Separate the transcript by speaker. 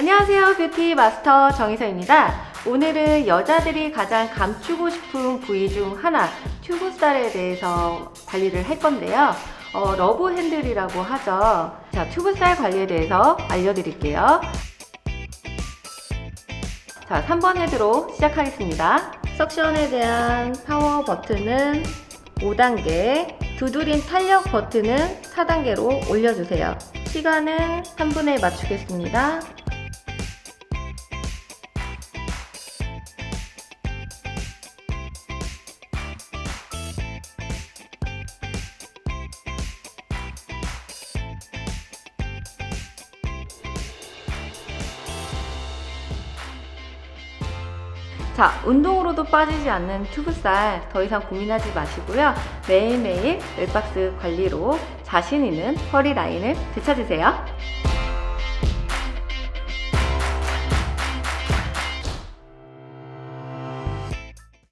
Speaker 1: 안녕하세요. 뷰티 마스터 정희서입니다. 오늘은 여자들이 가장 감추고 싶은 부위 중 하나, 튜브살에 대해서 관리를 할 건데요. 어, 러브 핸들이라고 하죠. 자, 튜브살 관리에 대해서 알려드릴게요. 자, 3번 헤드로 시작하겠습니다. 석션에 대한 파워 버튼은 5단계, 두드린 탄력 버튼은 4단계로 올려주세요. 시간은 3분에 맞추겠습니다. 자, 운동으로도 빠지지 않는 튜브살 더 이상 고민하지 마시고요. 매일매일 멜박스 관리로 자신 있는 허리 라인을 되찾으세요.